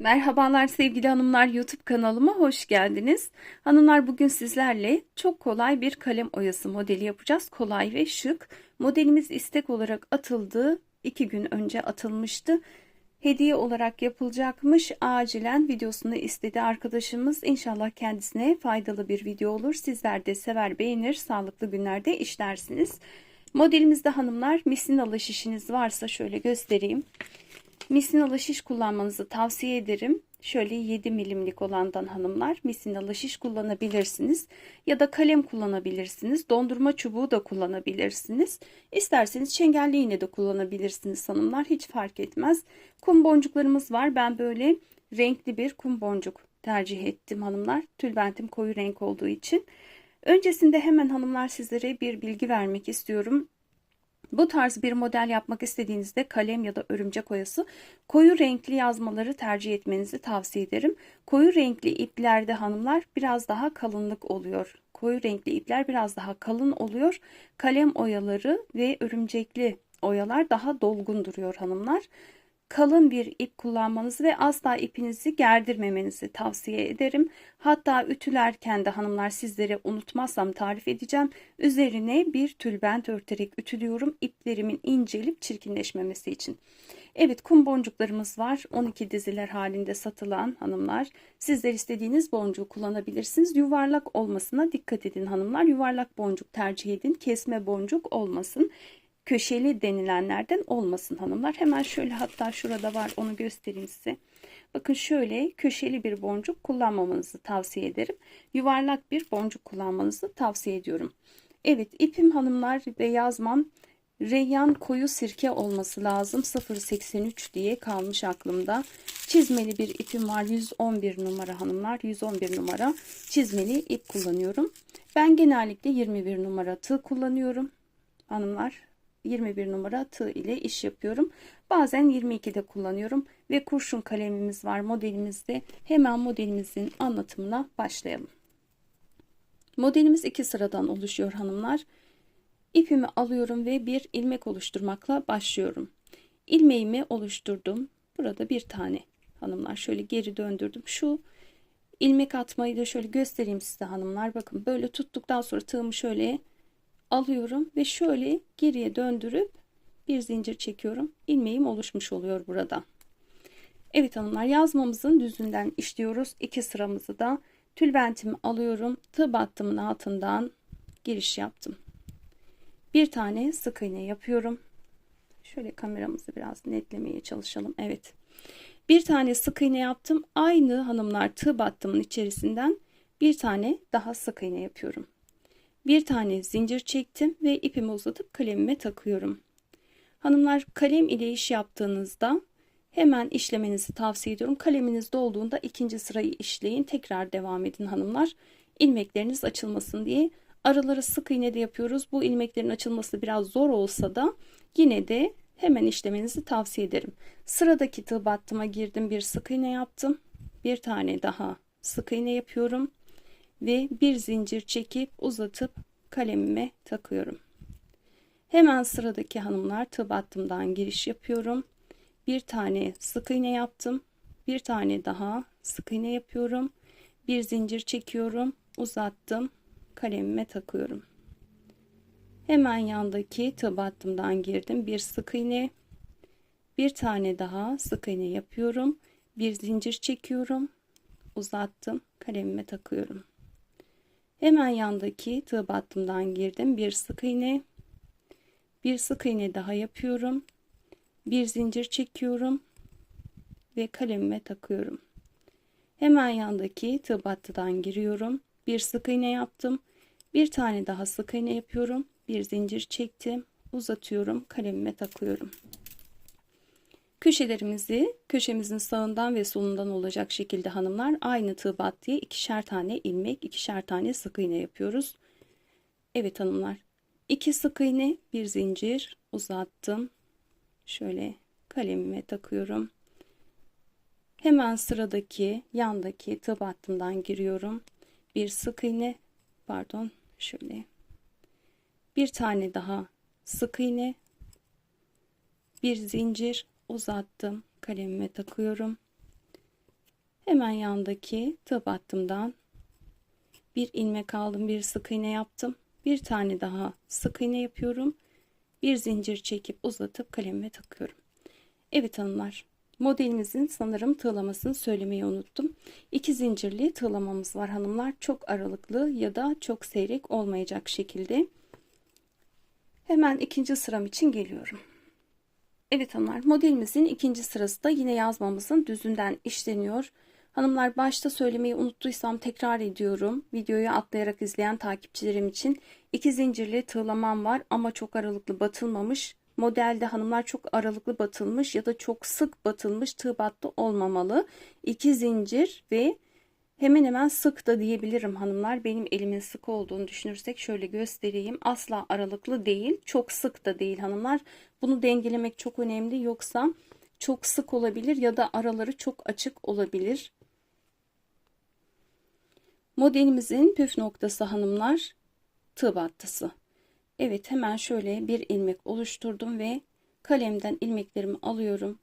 Merhabalar sevgili hanımlar YouTube kanalıma hoş geldiniz. Hanımlar bugün sizlerle çok kolay bir kalem oyası modeli yapacağız. Kolay ve şık. Modelimiz istek olarak atıldı. iki gün önce atılmıştı. Hediye olarak yapılacakmış. Acilen videosunu istedi arkadaşımız. İnşallah kendisine faydalı bir video olur. Sizler de sever beğenir. Sağlıklı günlerde işlersiniz. Modelimizde hanımlar misinalı şişiniz varsa şöyle göstereyim. Misinalı şiş kullanmanızı tavsiye ederim. Şöyle 7 milimlik olandan hanımlar misinalı şiş kullanabilirsiniz. Ya da kalem kullanabilirsiniz. Dondurma çubuğu da kullanabilirsiniz. İsterseniz çengelli iğne de kullanabilirsiniz hanımlar. Hiç fark etmez. Kum boncuklarımız var. Ben böyle renkli bir kum boncuk tercih ettim hanımlar. Tülbentim koyu renk olduğu için. Öncesinde hemen hanımlar sizlere bir bilgi vermek istiyorum. Bu tarz bir model yapmak istediğinizde kalem ya da örümcek oyası koyu renkli yazmaları tercih etmenizi tavsiye ederim. Koyu renkli iplerde hanımlar biraz daha kalınlık oluyor. Koyu renkli ipler biraz daha kalın oluyor. Kalem oyaları ve örümcekli oyalar daha dolgun duruyor hanımlar kalın bir ip kullanmanızı ve asla ipinizi gerdirmemenizi tavsiye ederim. Hatta ütülerken de hanımlar sizlere unutmazsam tarif edeceğim. Üzerine bir tülbent örterek ütülüyorum iplerimin incelip çirkinleşmemesi için. Evet kum boncuklarımız var. 12 diziler halinde satılan hanımlar. Sizler istediğiniz boncuğu kullanabilirsiniz. Yuvarlak olmasına dikkat edin hanımlar. Yuvarlak boncuk tercih edin. Kesme boncuk olmasın köşeli denilenlerden olmasın hanımlar. Hemen şöyle hatta şurada var onu göstereyim size. Bakın şöyle köşeli bir boncuk kullanmamanızı tavsiye ederim. Yuvarlak bir boncuk kullanmanızı tavsiye ediyorum. Evet ipim hanımlar ve yazmam Reyyan koyu sirke olması lazım. 0.83 diye kalmış aklımda. Çizmeli bir ipim var. 111 numara hanımlar. 111 numara çizmeli ip kullanıyorum. Ben genellikle 21 numara tığ kullanıyorum. Hanımlar 21 numara tığ ile iş yapıyorum. Bazen 22'de kullanıyorum ve kurşun kalemimiz var modelimizde. Hemen modelimizin anlatımına başlayalım. Modelimiz iki sıradan oluşuyor hanımlar. İpimi alıyorum ve bir ilmek oluşturmakla başlıyorum. İlmeğimi oluşturdum. Burada bir tane hanımlar şöyle geri döndürdüm. Şu ilmek atmayı da şöyle göstereyim size hanımlar. Bakın böyle tuttuktan sonra tığımı şöyle alıyorum ve şöyle geriye döndürüp bir zincir çekiyorum. İlmeğim oluşmuş oluyor burada. Evet hanımlar yazmamızın düzünden işliyoruz. İki sıramızı da tülbentimi alıyorum. Tığ battımın altından giriş yaptım. Bir tane sık iğne yapıyorum. Şöyle kameramızı biraz netlemeye çalışalım. Evet. Bir tane sık iğne yaptım. Aynı hanımlar tığ battımın içerisinden bir tane daha sık iğne yapıyorum. Bir tane zincir çektim ve ipimi uzatıp kalemime takıyorum. Hanımlar kalem ile iş yaptığınızda hemen işlemenizi tavsiye ediyorum. Kaleminiz dolduğunda ikinci sırayı işleyin. Tekrar devam edin hanımlar. İlmekleriniz açılmasın diye. Araları sık iğne de yapıyoruz. Bu ilmeklerin açılması biraz zor olsa da yine de hemen işlemenizi tavsiye ederim. Sıradaki tığ battıma girdim. Bir sık iğne yaptım. Bir tane daha sık iğne yapıyorum ve bir zincir çekip uzatıp kalemime takıyorum. Hemen sıradaki hanımlar tığ battımdan giriş yapıyorum. Bir tane sık iğne yaptım. Bir tane daha sık iğne yapıyorum. Bir zincir çekiyorum. Uzattım. Kalemime takıyorum. Hemen yandaki tığ battımdan girdim. Bir sık iğne. Bir tane daha sık iğne yapıyorum. Bir zincir çekiyorum. Uzattım. Kalemime takıyorum. Hemen yandaki tığ battımdan girdim. Bir sık iğne, bir sık iğne daha yapıyorum. Bir zincir çekiyorum ve kalemime takıyorum. Hemen yandaki tığ battıdan giriyorum. Bir sık iğne yaptım. Bir tane daha sık iğne yapıyorum. Bir zincir çektim. Uzatıyorum. Kalemime takıyorum. Köşelerimizi köşemizin sağından ve solundan olacak şekilde hanımlar aynı tığ battıya ikişer tane ilmek, ikişer tane sık iğne yapıyoruz. Evet hanımlar. iki sık iğne, bir zincir uzattım. Şöyle kalemime takıyorum. Hemen sıradaki yandaki tığ battımdan giriyorum. Bir sık iğne, pardon, şöyle. Bir tane daha sık iğne, bir zincir uzattım kalemime takıyorum Hemen yandaki tığ battımdan bir ilmek aldım, bir sık iğne yaptım. Bir tane daha sık iğne yapıyorum. Bir zincir çekip uzatıp kalemime takıyorum. Evet hanımlar, modelimizin sanırım tığlamasını söylemeyi unuttum. İki zincirli tığlamamız var hanımlar. Çok aralıklı ya da çok seyrek olmayacak şekilde. Hemen ikinci sıram için geliyorum. Evet hanımlar modelimizin ikinci sırası da yine yazmamızın düzünden işleniyor. Hanımlar başta söylemeyi unuttuysam tekrar ediyorum. Videoyu atlayarak izleyen takipçilerim için iki zincirli tığlamam var ama çok aralıklı batılmamış. Modelde hanımlar çok aralıklı batılmış ya da çok sık batılmış tığ battı olmamalı. İki zincir ve hemen hemen sık da diyebilirim hanımlar. Benim elimin sık olduğunu düşünürsek şöyle göstereyim. Asla aralıklı değil, çok sık da değil hanımlar. Bunu dengelemek çok önemli. Yoksa çok sık olabilir ya da araları çok açık olabilir. Modelimizin püf noktası hanımlar tığ battısı. Evet hemen şöyle bir ilmek oluşturdum ve kalemden ilmeklerimi alıyorum.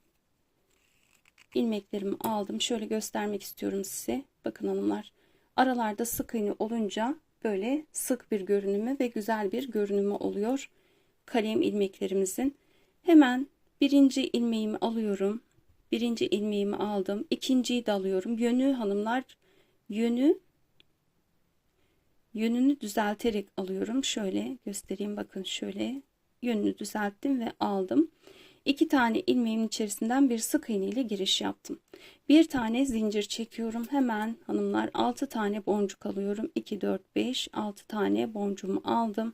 İlmeklerimi aldım. Şöyle göstermek istiyorum size. Bakın hanımlar. Aralarda sık iğne olunca böyle sık bir görünümü ve güzel bir görünümü oluyor. Kalem ilmeklerimizin. Hemen birinci ilmeğimi alıyorum. Birinci ilmeğimi aldım. İkinciyi de alıyorum. Yönü hanımlar yönü yönünü düzelterek alıyorum. Şöyle göstereyim bakın şöyle yönünü düzelttim ve aldım. İki tane ilmeğimin içerisinden bir sık iğne ile giriş yaptım. Bir tane zincir çekiyorum. Hemen hanımlar 6 tane boncuk alıyorum. 2 4 5 6 tane boncuğumu aldım.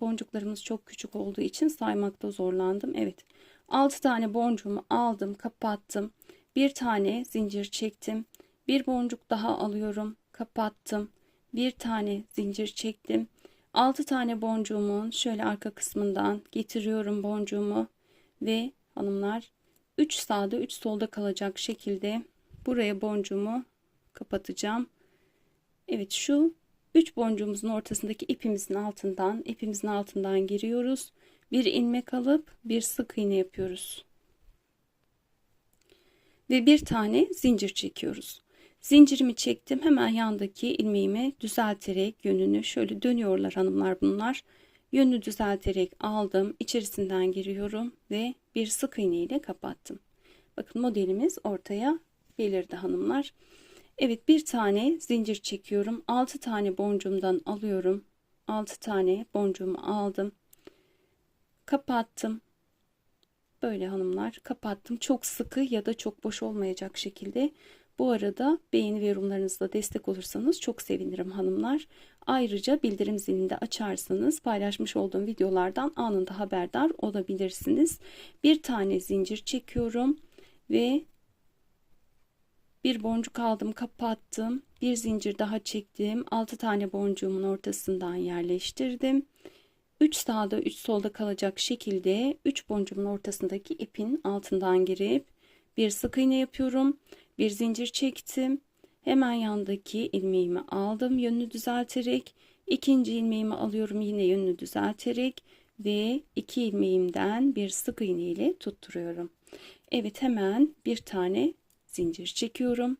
Boncuklarımız çok küçük olduğu için saymakta zorlandım. Evet. 6 tane boncuğumu aldım, kapattım. Bir tane zincir çektim. Bir boncuk daha alıyorum. Kapattım. Bir tane zincir çektim. 6 tane boncuğumun şöyle arka kısmından getiriyorum boncuğumu ve hanımlar 3 sağda 3 solda kalacak şekilde buraya boncuğumu kapatacağım. Evet şu 3 boncuğumuzun ortasındaki ipimizin altından ipimizin altından giriyoruz. Bir ilmek alıp bir sık iğne yapıyoruz. Ve bir tane zincir çekiyoruz. Zincirimi çektim. Hemen yandaki ilmeğimi düzelterek yönünü şöyle dönüyorlar hanımlar bunlar. Yönünü düzelterek aldım. içerisinden giriyorum ve bir sık iğne ile kapattım. Bakın modelimiz ortaya belirdi hanımlar. Evet bir tane zincir çekiyorum. 6 tane boncuğumdan alıyorum. 6 tane boncuğumu aldım. Kapattım. Böyle hanımlar kapattım. Çok sıkı ya da çok boş olmayacak şekilde bu arada beğeni ve yorumlarınızla destek olursanız çok sevinirim hanımlar. Ayrıca bildirim zilini de açarsanız paylaşmış olduğum videolardan anında haberdar olabilirsiniz. Bir tane zincir çekiyorum ve bir boncuk aldım kapattım. Bir zincir daha çektim. 6 tane boncuğumun ortasından yerleştirdim. 3 sağda 3 solda kalacak şekilde 3 boncuğumun ortasındaki ipin altından girip bir sık iğne yapıyorum bir zincir çektim. Hemen yandaki ilmeğimi aldım yönünü düzelterek. ikinci ilmeğimi alıyorum yine yönünü düzelterek ve iki ilmeğimden bir sık iğne ile tutturuyorum. Evet hemen bir tane zincir çekiyorum.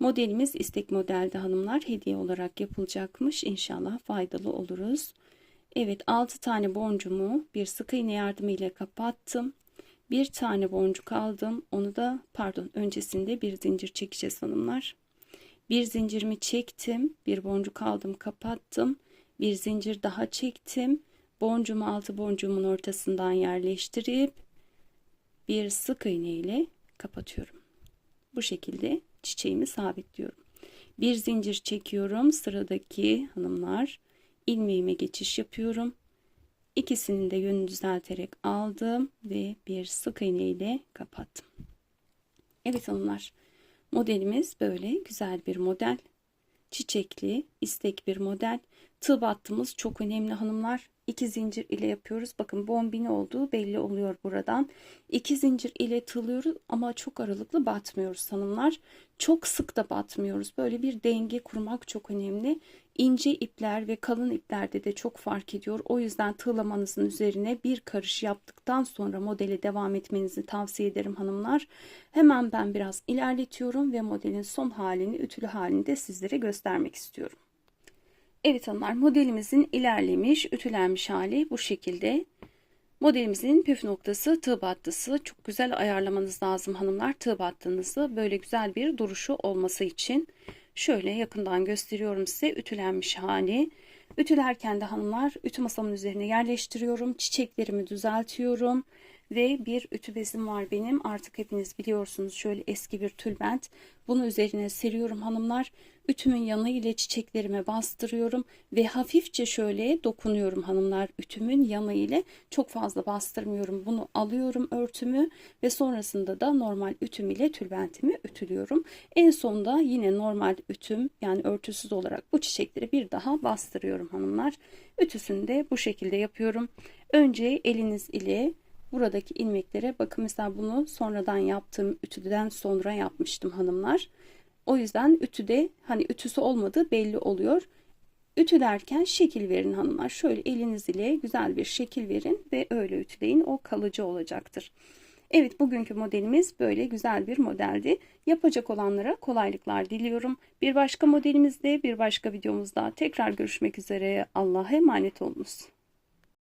Modelimiz istek modelde hanımlar hediye olarak yapılacakmış. İnşallah faydalı oluruz. Evet 6 tane boncumu bir sık iğne yardımıyla kapattım bir tane boncuk aldım. Onu da pardon öncesinde bir zincir çekeceğiz hanımlar. Bir zincirimi çektim. Bir boncuk aldım kapattım. Bir zincir daha çektim. Boncuğumu altı boncuğumun ortasından yerleştirip bir sık iğne ile kapatıyorum. Bu şekilde çiçeğimi sabitliyorum. Bir zincir çekiyorum. Sıradaki hanımlar ilmeğime geçiş yapıyorum İkisinin de yönünü düzelterek aldım ve bir sık iğne ile kapattım. Evet hanımlar modelimiz böyle güzel bir model. Çiçekli istek bir model. Tığ battığımız çok önemli hanımlar. iki zincir ile yapıyoruz. Bakın bombini olduğu belli oluyor buradan. İki zincir ile tılıyoruz ama çok aralıklı batmıyoruz hanımlar. Çok sık da batmıyoruz. Böyle bir denge kurmak çok önemli. İnce ipler ve kalın iplerde de çok fark ediyor. O yüzden tığlamanızın üzerine bir karış yaptıktan sonra modele devam etmenizi tavsiye ederim hanımlar. Hemen ben biraz ilerletiyorum ve modelin son halini, ütülü halini de sizlere göstermek istiyorum. Evet hanımlar modelimizin ilerlemiş, ütülenmiş hali bu şekilde. Modelimizin püf noktası tığ battısı. Çok güzel ayarlamanız lazım hanımlar tığ battığınızı. Böyle güzel bir duruşu olması için. Şöyle yakından gösteriyorum size ütülenmiş hali. Ütülerken de hanımlar ütü masamın üzerine yerleştiriyorum. Çiçeklerimi düzeltiyorum. Ve bir ütü bezim var benim. Artık hepiniz biliyorsunuz şöyle eski bir tülbent. Bunu üzerine seriyorum hanımlar. Ütümün yanı ile çiçeklerime bastırıyorum. Ve hafifçe şöyle dokunuyorum hanımlar. Ütümün yanı ile çok fazla bastırmıyorum. Bunu alıyorum örtümü ve sonrasında da normal ütüm ile tülbentimi ütülüyorum. En sonda yine normal ütüm yani örtüsüz olarak bu çiçekleri bir daha bastırıyorum hanımlar. Ütüsünü de bu şekilde yapıyorum. Önce eliniz ile buradaki ilmeklere bakın mesela bunu sonradan yaptığım ütüden sonra yapmıştım hanımlar. O yüzden ütüde hani ütüsü olmadığı belli oluyor. Ütülerken şekil verin hanımlar. Şöyle eliniz ile güzel bir şekil verin ve öyle ütüleyin. O kalıcı olacaktır. Evet bugünkü modelimiz böyle güzel bir modeldi. Yapacak olanlara kolaylıklar diliyorum. Bir başka modelimizde bir başka videomuzda tekrar görüşmek üzere. Allah'a emanet olunuz.